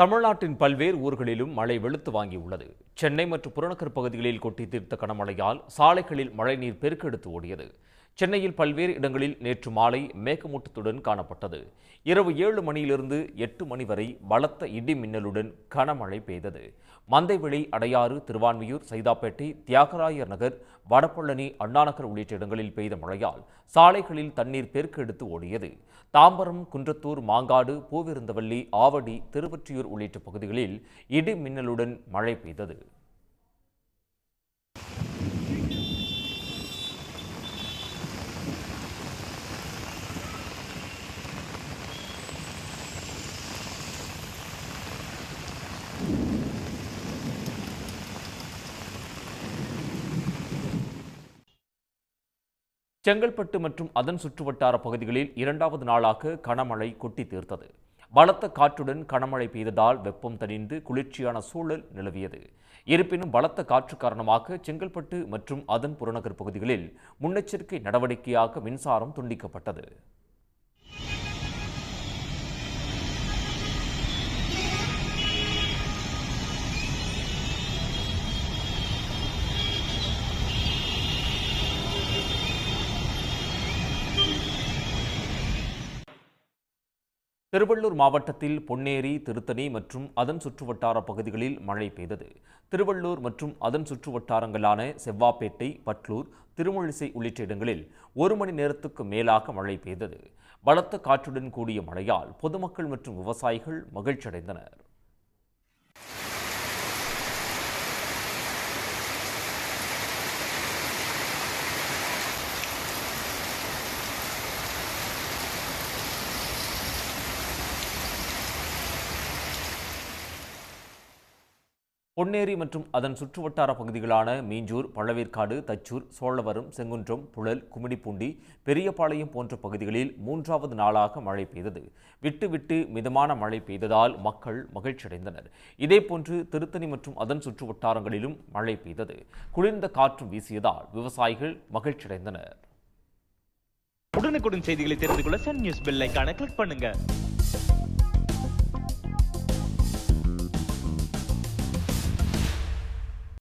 தமிழ்நாட்டின் பல்வேறு ஊர்களிலும் மழை வெளுத்து வாங்கியுள்ளது சென்னை மற்றும் புறநகர் பகுதிகளில் கொட்டி தீர்த்த கனமழையால் சாலைகளில் மழைநீர் பெருக்கெடுத்து ஓடியது. சென்னையில் பல்வேறு இடங்களில் நேற்று மாலை மேகமூட்டத்துடன் காணப்பட்டது. இரவு ஏழு மணியிலிருந்து எட்டு மணி வரை பலத்த இடி மின்னலுடன் கனமழை பெய்தது. மந்தைவெளி அடையாறு திருவான்மியூர் சைதாப்பேட்டை தியாகராயர் நகர் வடபழனி அண்ணாநகர் உள்ளிட்ட இடங்களில் பெய்த மழையால் சாலைகளில் தண்ணீர் பெருக்கெடுத்து ஓடியது. தாம்பரம் குன்றத்தூர் மாங்காடு பூவிருந்தவல்லி ஆவடி திருவொற்றியூர் உள்ளிட்ட பகுதிகளில் இடி மின்னலுடன் மழை பெய்தது. செங்கல்பட்டு மற்றும் அதன் சுற்றுவட்டார பகுதிகளில் இரண்டாவது நாளாக கனமழை கொட்டி தீர்த்தது. பலத்த காற்றுடன் கனமழை பெய்ததால் வெப்பம் தணிந்து குளிர்ச்சியான சூழல் நிலவியது. இருப்பினும் பலத்த காற்று காரணமாக செங்கல்பட்டு மற்றும் அதன் புறநகர் பகுதிகளில் முன்னெச்சரிக்கை நடவடிக்கையாக மின்சாரம் துண்டிக்கப்பட்டது. திருவள்ளூர் மாவட்டத்தில் பொன்னேரி திருத்தணி மற்றும் அதன் சுற்றுவட்டார பகுதிகளில் மழை பெய்தது. திருவள்ளூர் மற்றும் அதன் சுற்றுவட்டாரங்களான செவ்வாப்பேட்டை பட்லூர் திருமொழிசை உள்ளிட்ட இடங்களில் ஒரு மணி நேரத்துக்கு மேலாக மழை பெய்தது. பலத்த காற்றுடன் கூடிய மழையால் பொதுமக்கள் மற்றும் விவசாயிகள் மகிழ்ச்சியடைந்தனர். பொன்னேரி மற்றும் அதன் சுற்றுவட்டார பகுதிகளான மீஞ்சூர் பழவேற்காடு தச்சூர் சோழவரம் செங்குன்றம் புழல் குமிடிப்பூண்டி பெரியபாளையம் போன்ற பகுதிகளில் மூன்றாவது நாளாக மழை பெய்தது. விட்டு விட்டு மிதமான மழை பெய்ததால் மக்கள் மகிழ்ச்சியடைந்தனர். இதேபோன்று திருத்தணி மற்றும் அதன் சுற்றுவட்டாரங்களிலும் மழை பெய்தது. குளிர்ந்த காற்றும் வீசியதால் விவசாயிகள் மகிழ்ச்சியடைந்தனர். உடனுக்குடன் செய்திகளை தெரிந்து கொள்ள சன் நியூஸ் பெல் ஐகானை கிளிக் பண்ணுங்க.